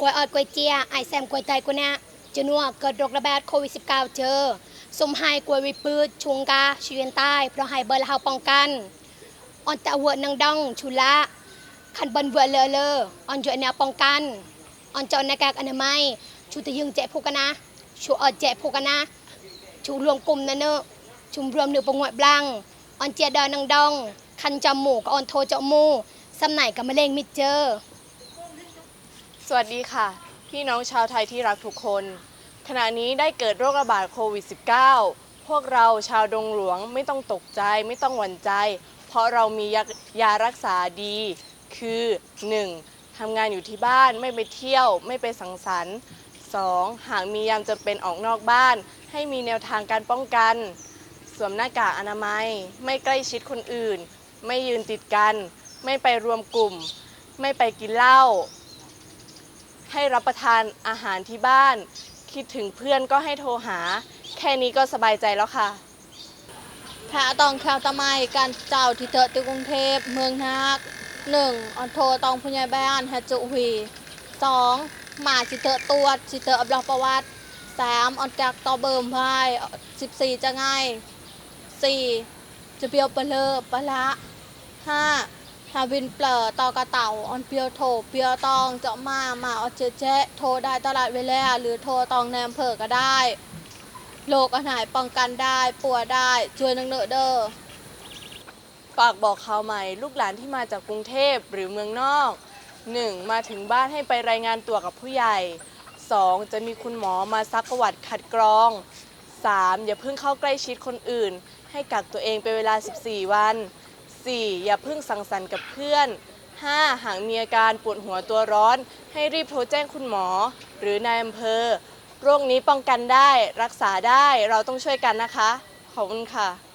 กล้วยออดกล้วยเจียไอแซมกล้วยไตกล้วยเนี่ยจะนัวเกิดโรคระบาดโควิด -19 เจอสมหายกล้วยวิปืดชุงกาชีเวียนใต้เพราะให้เบอร์ละเฮาป้องกันออนตะเวอนังดองชุละคันบันเวอเลอเลอออนจอแนวป้องกันออนจอหน้ากากอนามัยชูตะยึงแจกพวกกันนะชูออดแจกพวกกันนะชูรวมกลุ่มนะเนอะชุมรวมหนึ่งประงวดบลังออนเจียดอนังดอง คันจมูกออนโทจมูสำไหนกับมะเร็งมิดเจอ สวัสดีค่ะ พี่น้องชาวไทยที่รักทุกคน ขณะนี้ได้เกิดโรคระบาดโควิด -19 พวกเราชาวดงหลวงไม่ต้องตกใจไม่ต้องหวั่นใจ เพราะเรามียายารักษาดี คือ 1. ทำงานอยู่ที่บ้านไม่ไปเที่ยว ไม่ไปสังสรรค์ 2. หากมียามจะเป็นออกนอกบ้าน ให้มีแนวทางการป้องกัน สวมหน้ากากอนามัย ไม่ใกล้ชิดคนอื่น ไม่ยืนติดกัน ไม่ไปรวมกลุ่ม ไม่ไปกินเหล้า ให้รับประทานอาหารที่บ้าน คิดถึงเพื่อนก็ให้โทรหา แค่นี้ก็สบายใจแล้วค่ะถ้าต้องข่าวตะไมการเจ้าที่เตอะที่กรุงเทพเมืองนักหนึ่งออนโทรตองผู้ใหญ่บ้านฮัจจุวีสองหมาสิเตอะตรวจิเตอะอับลอประวัติสามออนจากต่อเบิ่มพายสิบสี่จะไงสี่จะเปียวปะเลอปะละห้า ทาวินเปลอตอกระเต่าออนเปียวโถเปียวตองเจาะมามาออเจเจโทรได้ตลอดเวลาหรือโทรตองแนมเผอก็ได้โรคอาหารป้องกันได้ปัวได้ช่วยนังเนอเด้อฝากบอกข่าวใหม่ ลูกหลานที่มาจากกรุงเทพหรือเมืองนอก 1. มาถึงบ้านให้ไปรายงานตัวกับผู้ใหญ่ 2. จะมีคุณหมอมาซักประวัติคัดกรอง 3. อย่าเพิ่งเข้าใกล้ชิดคนอื่น ให้กักตัวเองเป็นเวลา 14 วัน 4. อย่าเพิ่งสังสรรค์กับเพื่อน 5. หากมีอาการปวดหัวตัวร้อน ให้รีบโทรแจ้งคุณหมอ หรือนายอำเภอ โรคนี้ป้องกันได้รักษาได้เราต้องช่วยกันนะคะ ขอบคุณค่ะ